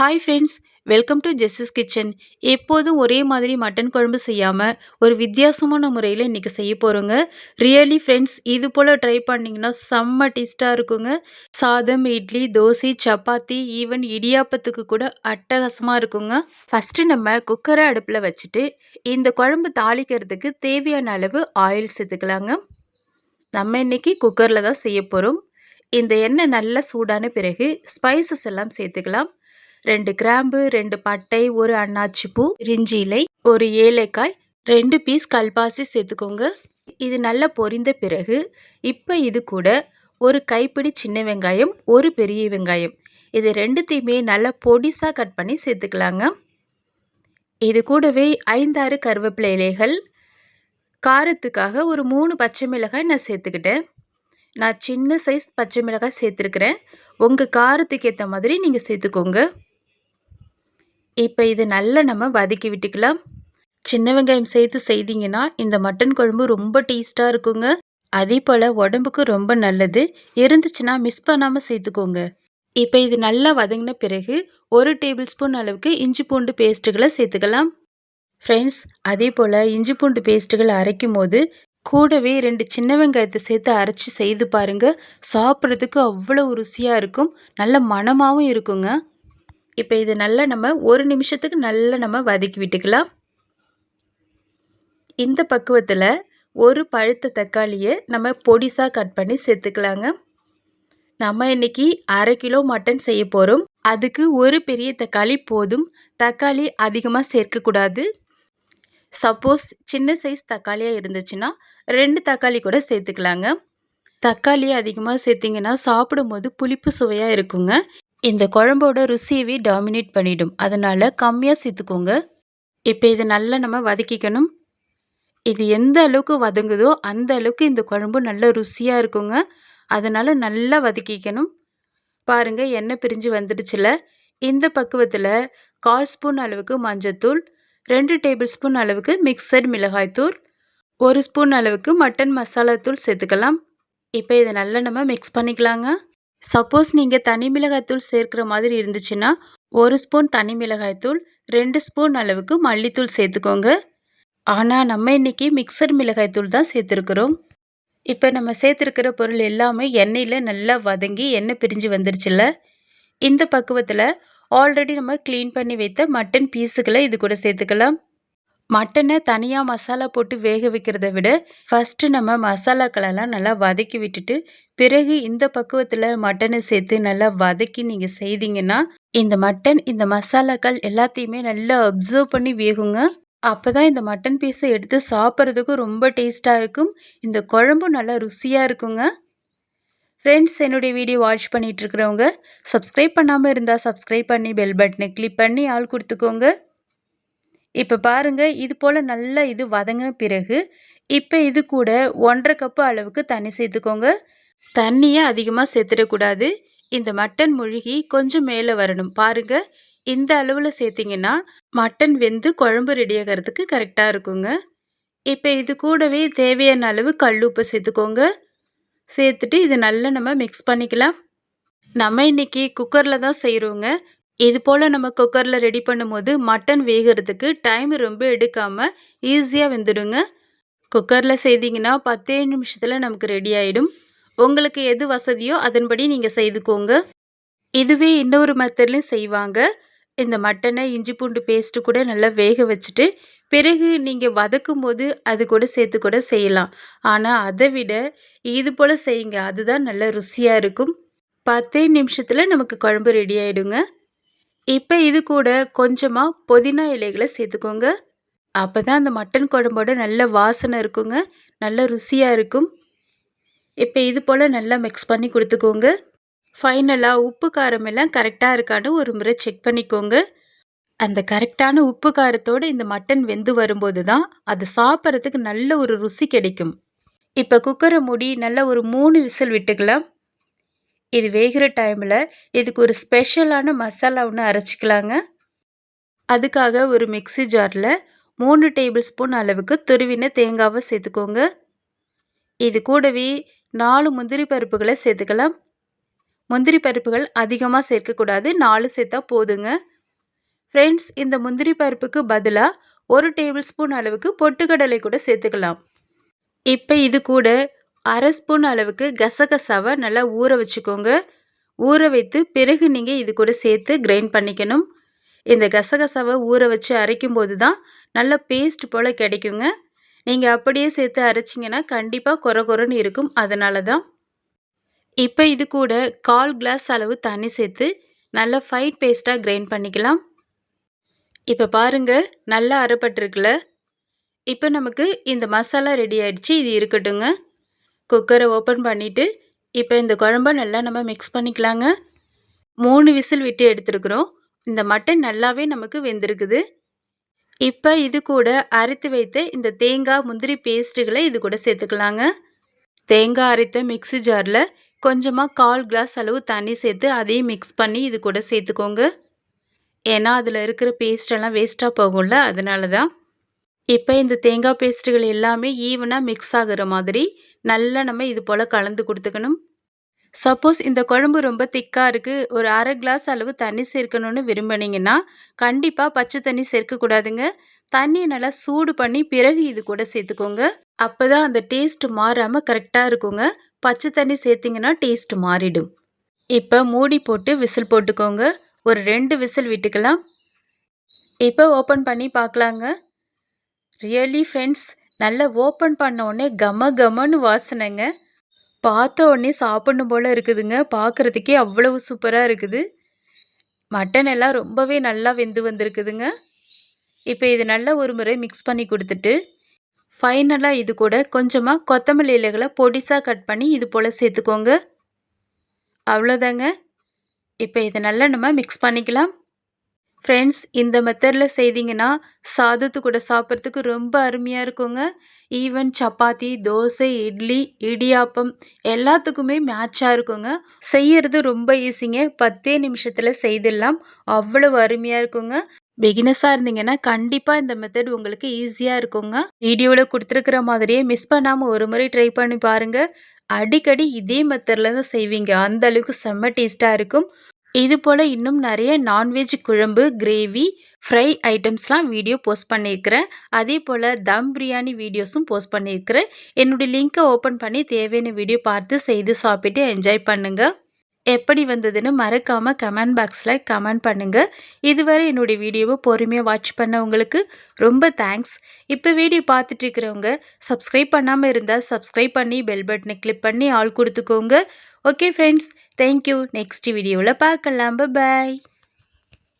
Hi friends welcome to Jessie's kitchen எப்போதும் ஒரே மாதிரி மட்டன் குழம்பு செய்யாமல் ஒரு வித்தியாசமான முறையில் இன்றைக்கி செய்ய போகிறோங்க ரியலி ஃப்ரெண்ட்ஸ் இது போல் ட்ரை பண்ணிங்கன்னா செம்ம டேஸ்ட்டாக இருக்குங்க. சாதம் இட்லி தோசை சப்பாத்தி ஈவன் இடியாப்பத்துக்கு கூட அட்டகாசமாக இருக்குங்க. ஃபஸ்ட்டு நம்ம குக்கரை அடுப்பில் வச்சுட்டு இந்த குழம்பு தாளிக்கிறதுக்கு தேவையான அளவு ஆயில் சேர்த்துக்கலாங்க. நம்ம இன்றைக்கி குக்கரில் தான் செய்ய போகிறோம் இந்த எண்ணெய் நல்லா சூடான பிறகு ஸ்பைசஸ் எல்லாம் சேர்த்துக்கலாம். ரெண்டு கிராம்பு ரெண்டு பட்டை ஒரு அன்னாச்சி பூ இஞ்சி இலை ஒரு ஏலக்காய் ரெண்டு பீஸ் கல்பாசி சேர்த்துக்கோங்க. இது நல்லா பொரிந்த பிறகு இப்போ இது கூட ஒரு கைப்பிடி சின்ன வெங்காயம் ஒரு பெரிய வெங்காயம். இது ரெண்டுத்தையுமே நல்லா பொடிசாக கட் பண்ணி சேர்த்துக்கலாங்க. இது கூடவே ஐந்தாறு கருவேப்பிலை இலைகள் காரத்துக்காக ஒரு மூணு பச்சை மிளகாய் நான் சேர்த்துக்கிட்டேன். நான் சின்ன சைஸ் பச்சை மிளகாய் சேர்த்துருக்குறேன். உங்கள் காரத்துக்கு ஏற்ற மாதிரி நீங்கள் சேர்த்துக்கோங்க. இப்போ இது நல்லா நம்ம வதக்கி விட்டுக்கலாம். சின்ன வெங்காயம் சேர்த்து செய்தீங்கன்னா இந்த மட்டன் குழம்பு ரொம்ப டேஸ்ட்டாக இருக்குங்க. அதே போல் உடம்புக்கு ரொம்ப நல்லது. இருந்துச்சுன்னா மிஸ் பண்ணாமல் சேர்த்துக்கோங்க. இப்போ இது நல்லா வதங்கின பிறகு ஒரு டேபிள் ஸ்பூன் அளவுக்கு இஞ்சி பூண்டு பேஸ்ட்டுகளை சேர்த்துக்கலாம். ஃப்ரெண்ட்ஸ் அதே போல் இஞ்சி பூண்டு பேஸ்ட்டுகளை அரைக்கும் போது கூடவே ரெண்டு சின்ன வெங்காயத்தை சேர்த்து அரைச்சி செய்து பாருங்கள் சாப்பிட்றதுக்கு அவ்வளோ ருசியாக இருக்கும். நல்ல மணமாகவும் இருக்குங்க. இப்போ இது நல்லா நம்ம ஒரு நிமிஷத்துக்கு நல்லா நம்ம வதக்கி விட்டுக்கலாம். இந்த பக்குவத்தில் ஒரு பழுத்த தக்காளியை நம்ம பொடிசாக கட் பண்ணி சேர்த்துக்கலாங்க. நம்ம இன்றைக்கி அரை கிலோ மட்டன் செய்ய போகிறோம் அதுக்கு ஒரு பெரிய தக்காளி போதும். தக்காளி அதிகமாக சேர்க்கக்கூடாது சப்போஸ் சின்ன சைஸ் தக்காளியாக இருந்துச்சுன்னா ரெண்டு தக்காளி கூட சேர்த்துக்கலாங்க. தக்காளி அதிகமாக சேர்த்திங்கன்னா சாப்பிடும்போது புளிப்பு சுவையாக இருக்குங்க. இந்த குழம்போட ருசியவே டாமினேட் பண்ணிடும். அதனால் கம்மியாக சேர்த்துக்கோங்க. இப்போ இதை நல்லா நம்ம வதக்கிக்கணும். இது எந்த அளவுக்கு வதங்குதோ அந்த அளவுக்கு இந்த குழம்பு நல்லா ருசியாக இருக்குங்க. அதனால் நல்லா வதக்கிக்கணும். பாருங்கள் எண்ணெய் பிரிஞ்சு வந்துடுச்சுல. இந்த பக்குவத்தில் கால் ஸ்பூன் அளவுக்கு மஞ்சத்தூள் ரெண்டு டேபிள் ஸ்பூன் அளவுக்கு மிக்சர் மிளகாய்த்தூள் ஒரு ஸ்பூன் அளவுக்கு மட்டன் மசாலா தூள் சேர்த்துக்கலாம். இப்போ இதை நல்லா நம்ம மிக்ஸ் பண்ணிக்கலாங்க. சப்போஸ் நீங்கள் தனி மிளகாய்த்தூள் சேர்க்குற மாதிரி இருந்துச்சுன்னா ஒரு ஸ்பூன் தனி மிளகாய்த்தூள் ரெண்டு ஸ்பூன் அளவுக்கு மல்லித்தூள் சேர்த்துக்கோங்க. ஆனால் நம்ம இன்றைக்கி மிக்சர் மிளகாய்த்தூள் தான் சேர்த்துருக்குறோம். இப்போ நம்ம சேர்த்துருக்கிற பொருள் எல்லாமே எண்ணெயில் நல்லா வதங்கி எண்ணெய் பிரிஞ்சு வந்துருச்சுல்ல? இந்த பக்குவத்தில் ஆல்ரெடி நம்ம க்ளீன் பண்ணி வைத்த மட்டன் பீஸுகளை இது கூட சேர்த்துக்கலாம். மட்டனை தனியாக மசாலா போட்டு வேக வைக்கிறத விட ஃபஸ்ட்டு நம்ம மசாலாக்களெல்லாம் நல்லா வதக்கி விட்டுட்டு பிறகு இந்த பக்குவத்தில் மட்டனை சேர்த்து நல்லா வதக்கி நீங்கள் செய்தீங்கன்னா இந்த மட்டன் இந்த மசாலாக்கள் எல்லாத்தையுமே நல்லா அப்சர்வ் பண்ணி வேகுங்க. அப்போ தான் இந்த மட்டன் பீஸை எடுத்து சாப்பிட்றதுக்கும் ரொம்ப டேஸ்ட்டாக இருக்கும். இந்த குழம்பும் நல்லா ருசியாக இருக்குங்க. ஃப்ரெண்ட்ஸ் என்னுடைய வீடியோ வாட்ச் பண்ணிகிட்ருக்கிறவங்க சப்ஸ்கிரைப் பண்ணாமல் இருந்தால் சப்ஸ்கிரைப் பண்ணி பெல் பட்டனை கிளிக் பண்ணி ஆள் கொடுத்துக்கோங்க. இப்போ பாருங்கள் இது போல் நல்லா இது வதங்கின பிறகு இப்போ இது கூட ஒன்றரை கப்பு அளவுக்கு தண்ணி சேர்த்துக்கோங்க. தண்ணியை அதிகமாக சேர்த்துடக்கூடாது. இந்த மட்டன் முழுகி கொஞ்சம் மேலே வரணும். பாருங்கள் இந்த அளவில் சேர்த்திங்கன்னா மட்டன் வெந்து குழம்பு ரெடி ஆகிறதுக்கு கரெக்டாக இருக்குங்க. இப்போ இது கூடவே தேவையான அளவு கல் உப்பு சேர்த்துக்கோங்க. சேர்த்துட்டு இது நல்லா நம்ம மிக்ஸ் பண்ணிக்கலாம். நம்ம இன்றைக்கி குக்கரில் தான் செய்கிறோங்க இது போல் நம்ம குக்கரில் ரெடி பண்ணும்போது மட்டன் வேகிறதுக்கு டைம் ரொம்ப எடுக்காமல் ஈஸியாக வெந்துடுங்க. குக்கரில் செய்தீங்கன்னா பத்தே நிமிஷத்தில் நமக்கு ரெடி ஆகிடும் உங்களுக்கு எது வசதியோ அதன்படி நீங்கள் செய்துக்கோங்க. இதுவே இன்னொரு மெத்தட்லையும் செய்வாங்க. இந்த மட்டனை இஞ்சி பூண்டு பேஸ்ட்டு கூட நல்லா வேக வச்சுட்டு பிறகு நீங்கள் வதக்கும் போது அது கூட சேர்த்து கூட செய்யலாம். ஆனால் அதை விட இது போல் செய்யுங்க. அதுதான் நல்ல ருசியாக இருக்கும். பத்தே நிமிஷத்தில் நமக்கு குழம்பு ரெடி ஆகிடுங்க இப்போ இது கூட கொஞ்சமாக புதினா இலைகளை சேர்த்துக்கோங்க. அப்போ தான் அந்த மட்டன் குழம்போட நல்ல வாசனை இருக்குங்க. நல்ல ருசியாக இருக்கும். இப்போ இது போல் நல்லா மிக்ஸ் பண்ணி கொடுத்துக்கோங்க. ஃபைனலாக உப்பு காரம் எல்லாம் கரெக்டாக இருக்கான்னு ஒரு முறை செக் பண்ணிக்கோங்க. அந்த கரெக்டான உப்பு காரத்தோடு இந்த மட்டன் வெந்து வரும்போது தான் அது சாப்பிட்றதுக்கு நல்ல ஒரு ருசி கிடைக்கும். இப்போ குக்கரை மூடி நல்ல ஒரு மூணு விசில் விட்டுக்கலாம். இது வேகிற டைமில் இதுக்கு ஒரு ஸ்பெஷலான மசாலா ஒன்று அரைச்சிக்கலாங்க. அதுக்காக ஒரு மிக்சி ஜாரில் மூணு டேபிள் ஸ்பூன் அளவுக்கு துருவின தேங்காவை சேர்த்துக்கோங்க. இது கூடவே நாலு முந்திரி பருப்புகளை சேர்த்துக்கலாம். முந்திரி பருப்புகள் அதிகமாக சேர்க்கக்கூடாது நாலு சேர்த்தா போதுங்க. ஃப்ரெண்ட்ஸ் இந்த முந்திரி பருப்புக்கு பதிலாக ஒரு டேபிள் ஸ்பூன் அளவுக்கு பொட்டுக்கடலை கூட சேர்த்துக்கலாம். இப்போ இது கூட அரை ஸ்பூன் அளவுக்கு கசகசாவை நல்லா ஊற வச்சுக்கோங்க. ஊற வைத்து பிறகு நீங்கள் இது கூட சேர்த்து கிரைண்ட் பண்ணிக்கணும். இந்த கசகசாவை ஊற வச்சு அரைக்கும் போது தான் நல்ல பேஸ்ட் போல் கிடைக்குங்க. நீங்கள் அப்படியே சேர்த்து அரைச்சிங்கன்னா கண்டிப்பாக குறை குறைன்னு இருக்கும். அதனால தான் இப்போ இது கூட கால் கிளாஸ் அளவு தண்ணி சேர்த்து நல்லா ஃபைட் பேஸ்ட்டாக கிரைண்ட் பண்ணிக்கலாம். இப்போ பாருங்கள் நல்லா அரைப்பட்டிருக்குல்ல இப்போ நமக்கு இந்த மசாலா ரெடி ஆகிடுச்சு இது இருக்கட்டுங்க. குக்கரை ஓப்பன் பண்ணிவிட்டு இப்போ இந்த குழம்ப நல்லா நம்ம மிக்ஸ் பண்ணிக்கலாங்க. மூணு விசில் விட்டு எடுத்துருக்குறோம். இந்த மட்டன் நல்லாவே நமக்கு வெந்திருக்குது. இப்போ இது கூட அரைத்து வைத்த இந்த தேங்காய் முந்திரி பேஸ்ட்டுகளை இது கூட சேர்த்துக்கலாங்க. தேங்காய் அரைத்த மிக்ஸி ஜாரில் கொஞ்சமாக கால் கிளாஸ் அளவு தண்ணி சேர்த்து அதையும் மிக்ஸ் பண்ணி இது கூட சேர்த்துக்கோங்க. ஏன்னா அதில் இருக்கிற பேஸ்டெல்லாம் வேஸ்ட்டாக போகும்ல அதனால தான் இப்போ இந்த தேங்காய் பேஸ்ட்டுகள் எல்லாமே ஈவனாக மிக்ஸ் ஆகிற மாதிரி நல்லா நம்ம இது போல் கலந்து கொடுத்துக்கணும். சப்போஸ் இந்த குழம்பு ரொம்ப திக்காக இருக்குது ஒரு அரை கிளாஸ் அளவு தண்ணி சேர்க்கணும்னு விரும்பினீங்கன்னா கண்டிப்பாக பச்சை தண்ணி சேர்க்கக்கூடாதுங்க. தண்ணியை நல்லா சூடு பண்ணி பிறகு இது கூட சேர்த்துக்கோங்க. அப்போ தான் அந்த டேஸ்ட் மாறாமல் கரெக்டாக இருக்குங்க. பச்சை தண்ணி சேர்த்திங்கன்னா டேஸ்ட் மாறிடும். இப்போ மூடி போட்டு விசில் போட்டுக்கோங்க. ஒரு ரெண்டு விசில் விட்டுக்கலாம். இப்போ ஓப்பன் பண்ணி பார்க்கலாங்க. ரியலி ஃப்ரெண்ட்ஸ் நல்லா ஓப்பன் பண்ண உடனே கம கமன்னு வாசனைங்க. பார்த்த உடனே சாப்பிடணும் போல் இருக்குதுங்க. பார்க்குறதுக்கே அவ்வளவு சூப்பராக இருக்குது. மட்டன் எல்லாம் ரொம்பவே நல்லா வெந்து வந்திருக்குதுங்க. இப்போ இது நல்லா ஒரு முறை மிக்ஸ் பண்ணி கொடுத்துட்டு ஃபைனலாக இது கூட கொஞ்சமாக கொத்தமல்லி இலைகளை பொடிசாக கட் பண்ணி இது போல் சேர்த்துக்கோங்க. அவ்வளோதாங்க இப்போ இதை நல்லா நம்ம மிக்ஸ் பண்ணிக்கலாம். ஃப்ரெண்ட்ஸ் இந்த மெத்தடில் செய்தீங்கன்னா சாதத்து கூட சாப்பிட்றதுக்கு ரொம்ப அருமையாக இருக்குங்க. ஈவன் சப்பாத்தி தோசை இட்லி இடியாப்பம் எல்லாத்துக்குமே மேட்சாக இருக்குங்க. செய்யறது ரொம்ப ஈஸிங்க பத்தே நிமிஷத்தில் செய்திடலாம். அவ்வளவு அருமையாக இருக்குங்க. பிகினஸாக இருந்தீங்கன்னா கண்டிப்பாக இந்த மெத்தட் உங்களுக்கு ஈஸியாக இருக்குங்க. வீடியோவில் கொடுத்துருக்குற மாதிரியே மிஸ் பண்ணாமல் ஒரு முறை ட்ரை பண்ணி பாருங்கள் அடிக்கடி இதே மெத்தடில் தான் செய்வீங்க. அந்த அளவுக்கு செம்ம டேஸ்ட்டாக இருக்கும். இது போல் இன்னும் நிறைய நான்வெஜ் குழம்பு கிரேவி ஃப்ரை ஐட்டம்ஸ்லாம் வீடியோ போஸ்ட் பண்ணியிருக்கிறேன். அதே போல் தம் பிரியாணி வீடியோஸும் போஸ்ட் பண்ணியிருக்கிறேன். என்னுடைய லிங்க்கை ஓப்பன் பண்ணி தேவையான வீடியோ பார்த்து செய்து சாப்பிட்டு என்ஜாய் பண்ணுங்கள் எப்படி வந்ததுன்னு மறக்காமல் கமெண்ட் பாக்ஸில் கமெண்ட் பண்ணுங்கள் இதுவரை என்னுடைய வீடியோவை பொறுமையாக வாட்ச் பண்ணவங்களுக்கு ரொம்ப தேங்க்ஸ் இப்போ வீடியோ பார்த்துட்டு இருக்கிறவங்க சப்ஸ்கிரைப் பண்ணாமல் இருந்தால் சப்ஸ்கிரைப் பண்ணி பெல் பட்டனை கிளிக் பண்ணி ஆள் கொடுத்துக்கோங்க. ஓகே ஃப்ரெண்ட்ஸ் தேங்க்யூ நெக்ஸ்ட் வீடியோவில் பார்க்கலாம். பாய்